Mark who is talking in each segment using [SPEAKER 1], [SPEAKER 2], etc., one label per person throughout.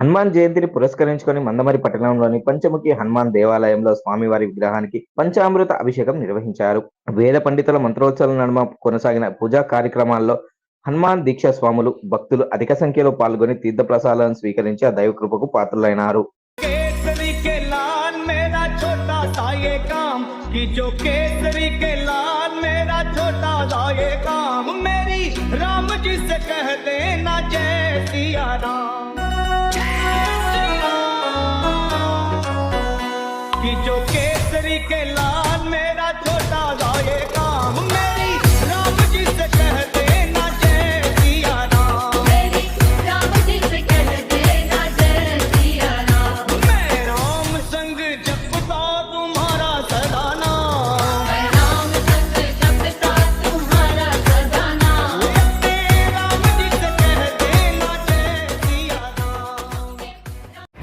[SPEAKER 1] హనుమాన్ జయంతిని పురస్కరించుకొని మందమరి పట్టణంలోని పంచముఖి హనుమాన్ దేవాలయంలో స్వామివారి విగ్రహానికి పంచామృత అభిషేకం నిర్వహించారు. వేద పండితుల మంత్రోత్సవాల నడుమ కొనసాగిన పూజా కార్యక్రమాల్లో హనుమాన్ దీక్ష స్వాములు భక్తులు అధిక సంఖ్యలో పాల్గొని తీర్థ ప్రసాదాలను స్వీకరించి ఆ దైవ కృపకు పాత్రులైనారు.
[SPEAKER 2] రామ జీ సే జయ సియా రామ. कि जो केसरी के लाल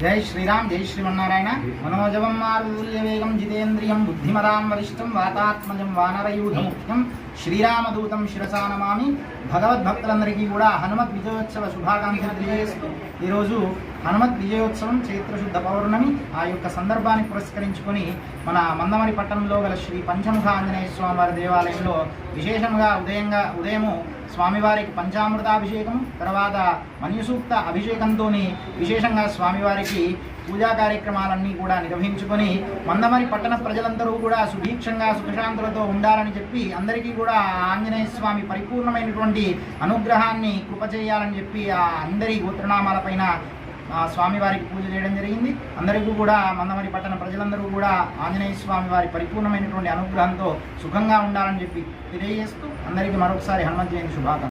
[SPEAKER 3] జై శ్రీరామ్ జై శ్రీమన్నారాయణ. మనోజవం మారుల్యవేగం జితేంద్రియం బుద్ధిమదాం వరిష్టం వాతాత్మజం వానరయూఢముఖ్యం శ్రీరామదూతం శిరసా నమామి. భగవద్భక్తులందరికీ కూడా హనుమత్ విజయోత్సవ శుభాకాంక్షలు తెలియజేస్తూ ఈరోజు హనుమత్ విజయోత్సవం చైత్రశుద్ధ పౌర్ణమి ఆ యొక్క సందర్భాన్ని పురస్కరించుకొని మన మందమరి పట్టణంలో గల శ్రీ పంచముఖ ఆంజనేయ స్వామి వారి దేవాలయంలో విశేషంగా ఉదయంగా ఉదయము స్వామివారికి పంచామృతాభిషేకం తర్వాత మన్యుసూక్త అభిషేకంతో విశేషంగా స్వామివారికి పూజా కార్యక్రమాలన్నీ కూడా నిర్వహించుకొని మందమరి పట్టణ ప్రజలందరూ కూడా సుభీక్షంగా సుఖశాంతులతో ఉండాలని చెప్పి అందరికీ కూడా ఆ ఆంజనేయ స్వామి పరిపూర్ణమైనటువంటి అనుగ్రహాన్ని కృప చేయాలని చెప్పి ఆ అందరి గోత్రనామాలపైన స్వామివారికి పూజ చేయడం జరిగింది. అందరికీ కూడా మందమరి పట్టణ ప్రజలందరూ కూడా ఆంజనేయ స్వామి వారి పరిపూర్ణమైనటువంటి అనుగ్రహంతో సుఖంగా ఉండాలని చెప్పి తెలియజేస్తూ అందరికీ మరొకసారి హనుమంత్ జయంతి శుభాకాంక్ష